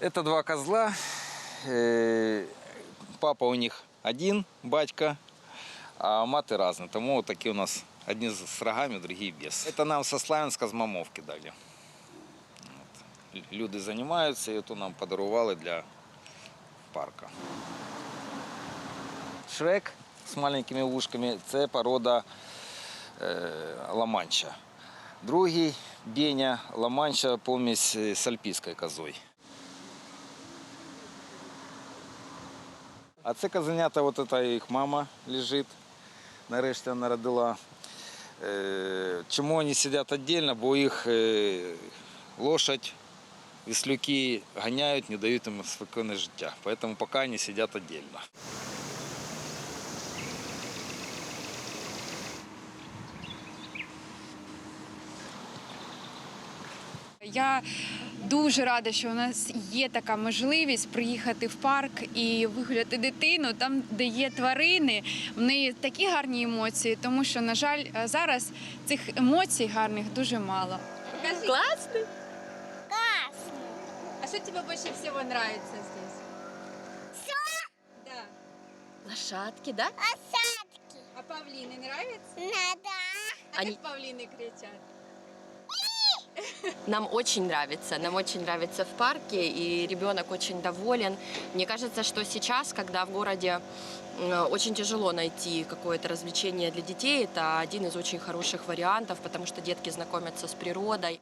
Это два козла. Э, Папа у них один, батька, а маты разные. Тому вот такие у нас одни с рогами, другие без. Это нам со Славянска з мамовки дали. От. Люди займаються, і то нам подарували для парка. Шрек з маленькими вушками це порода е, ламанча. Другий Беня ламанча помість е, з альпійською козою. А це козенята, от це їх мама лежить. Нарешті вона родила. Е, Чому вони сидять віддільно? Бо їх е, лошадь, віслюки ганяють, не дають їм спокійне життя. Тому поки вони сидять віддільно. Я дуже рада, що у нас є така можливість приїхати в парк і вигуляти дитину там, де є тварини. В неї такі гарні емоції, тому що, на жаль, зараз цих емоцій гарних дуже мало. Классный? А що тобі більше всього подобається здесь? Да. Лошадки, да? А павліни подобаються? Надо. А Они- як павліни кричать? Нам очень нравится, нам очень нравится в парке, и ребенок очень доволен. Мне кажется, что сейчас, когда в городе очень тяжело найти какое-то развлечение для детей, это один из очень хороших вариантов, потому что детки знакомятся с природой.